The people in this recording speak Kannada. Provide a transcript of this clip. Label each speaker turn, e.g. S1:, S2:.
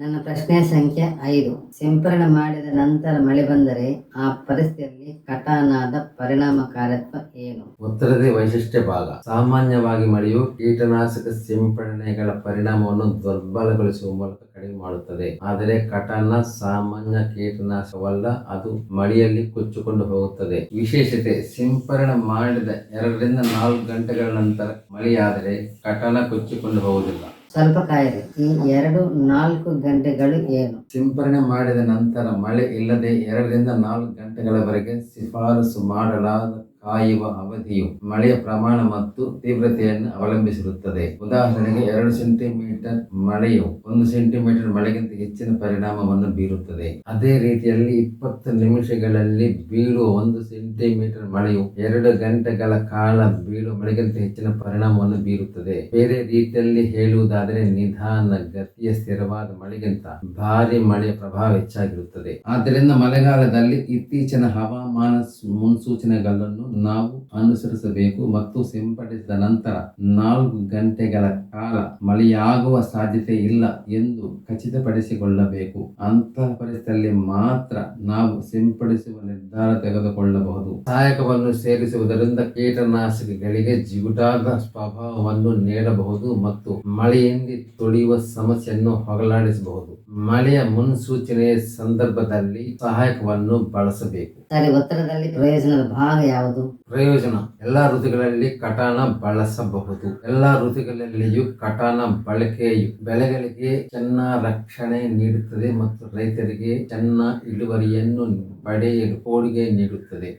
S1: ನನ್ನ ಪ್ರಶ್ನೆ ಸಂಖ್ಯೆ ಐದು. ಸಿಂಪರಣೆ ಮಾಡಿದ ನಂತರ ಮಳೆ ಬಂದರೆ ಆ ಪರಿಸ್ಥಿತಿಯಲ್ಲಿ ಕಟಾನಾದ ಪರಿಣಾಮಕಾರಿತ್ವ ಏನು?
S2: ಉತ್ತರದೇ ವೈಶಿಷ್ಟ್ಯ ಭಾಗ. ಸಾಮಾನ್ಯವಾಗಿ ಮಳೆಯು ಕೀಟನಾಶಕ ಸಿಂಪಡಣೆಗಳ ಪರಿಣಾಮವನ್ನು ದುರ್ಬಲಗೊಳಿಸುವ ಮೂಲಕ ಕಡಿಮೆ ಮಾಡುತ್ತದೆ. ಆದರೆ ಕಟಾನ ಸಾಮಾನ್ಯ ಕೀಟನಾಶಕವಲ್ಲ, ಅದು ಮಳೆಯಲ್ಲಿ ಕೊಚ್ಚಿಕೊಂಡು ಹೋಗುತ್ತದೆ. ವಿಶೇಷತೆ, ಸಿಂಪರಣೆ ಮಾಡಿದ ಎರಡರಿಂದ ನಾಲ್ಕು ಗಂಟೆಗಳ ನಂತರ ಮಳೆಯಾದರೆ ಕಟಾನ ಕೊಚ್ಚಿಕೊಂಡು ಹೋಗುವುದಿಲ್ಲ.
S1: ಸ್ವಲ್ಪ ಕಾಯಿರಿ. ಈ ಎರಡು ನಾಲ್ಕು ಗಂಟೆಗಳು ಏನು?
S2: ಸಿಂಪರಣೆ ಮಾಡಿದ ನಂತರ ಮಳೆ ಇಲ್ಲದೆ ಎರಡರಿಂದ ನಾಲ್ಕು ಗಂಟೆಗಳವರೆಗೆ ಶಿಫಾರಸು ಮಾಡಲಾದ ಕಾಯುವ ಅವಧಿಯು ಮಳೆಯ ಪ್ರಮಾಣ ಮತ್ತು ತೀವ್ರತೆಯನ್ನು ಅವಲಂಬಿಸಿರುತ್ತದೆ. ಉದಾಹರಣೆಗೆ ಎರಡು ಸೆಂಟಿಮೀಟರ್ ಮಳೆಯು ಒಂದು ಸೆಂಟಿಮೀಟರ್ ಮಳೆಗಿಂತ ಹೆಚ್ಚಿನ ಪರಿಣಾಮವನ್ನು ಬೀರುತ್ತದೆ. ಅದೇ ರೀತಿಯಲ್ಲಿ ಇಪ್ಪತ್ತು ನಿಮಿಷಗಳಲ್ಲಿ ಬೀಳುವ ಒಂದು ಸೆಂಟಿಮೀಟರ್ ಮಳೆಯು ಎರಡು ಗಂಟೆಗಳ ಕಾಲ ಬೀಳುವ ಮಳೆಗಿಂತ ಹೆಚ್ಚಿನ ಪರಿಣಾಮವನ್ನು ಬೀರುತ್ತದೆ. ಬೇರೆ ರೀತಿಯಲ್ಲಿ ಹೇಳುವುದಾದರೆ ನಿಧಾನ ಗತಿಯ ಸ್ಥಿರವಾದ ಮಳೆಗಿಂತ ಭಾರಿ ಮಳೆಯ ಪ್ರಭಾವ ಹೆಚ್ಚಾಗಿರುತ್ತದೆ. ಆದ್ದರಿಂದ ಮಳೆಗಾಲದಲ್ಲಿ ಇತ್ತೀಚಿನ ಹವಾಮಾನ ಮುನ್ಸೂಚನೆಗಳನ್ನು ನಾವು ಅನುಸರಿಸಬೇಕು ಮತ್ತು ಸಿಂಪಡಿಸಿದ ನಂತರ ನಾಲ್ಕು ಗಂಟೆಗಳ ಕಾಲ ಮಳೆಯಾಗುವ ಸಾಧ್ಯತೆ ಇಲ್ಲ ಎಂದು ಖಚಿತಪಡಿಸಿಕೊಳ್ಳಬೇಕು. ಅಂತಹ ಪರಿಸ್ಥಿತಿಯಲ್ಲಿ ಮಾತ್ರ ನಾವು ಸಿಂಪಡಿಸುವ ನಿರ್ಧಾರ ತೆಗೆದುಕೊಳ್ಳಬಹುದು. ಸಹಾಯಕವನ್ನು ಸೇರಿಸುವುದರಿಂದ ಕೀಟನಾಶಕಗಳಿಗೆ ಜಿಗುಟಾದ ಸ್ವಭಾವವನ್ನು ನೀಡಬಹುದು ಮತ್ತು ಮಳೆಯಲ್ಲಿ ತೊಳೆಯುವ ಸಮಸ್ಯೆಯನ್ನು ಹೊಗಲಾಡಿಸಬಹುದು. ಮಳೆಯ ಮುನ್ಸೂಚನೆಯ ಸಂದರ್ಭದಲ್ಲಿ ಸಹಾಯಕವನ್ನು ಬಳಸಬೇಕು.
S1: ಉತ್ತರದಲ್ಲಿ ಪ್ರಯೋಜನದ ಭಾಗ ಯಾವುದು?
S2: ಪ್ರಯೋಜನ. ಎಲ್ಲಾ ಋತುಗಳಲ್ಲಿ ಕಟಾನ ಬಳಸಬಹುದು. ಎಲ್ಲಾ ಋತುಗಳಲ್ಲಿಯೂ ಕಟಾನ ಬಳಕೆಯು ಬೆಳೆಗಳಿಗೆ ಚೆನ್ನ ರಕ್ಷಣೆ ನೀಡುತ್ತದೆ ಮತ್ತು ರೈತರಿಗೆ ಚೆನ್ನ ಇಳುವರಿಯನ್ನು ಪಡೆಯಲು ಕೊಡುಗೆ ನೀಡುತ್ತದೆ.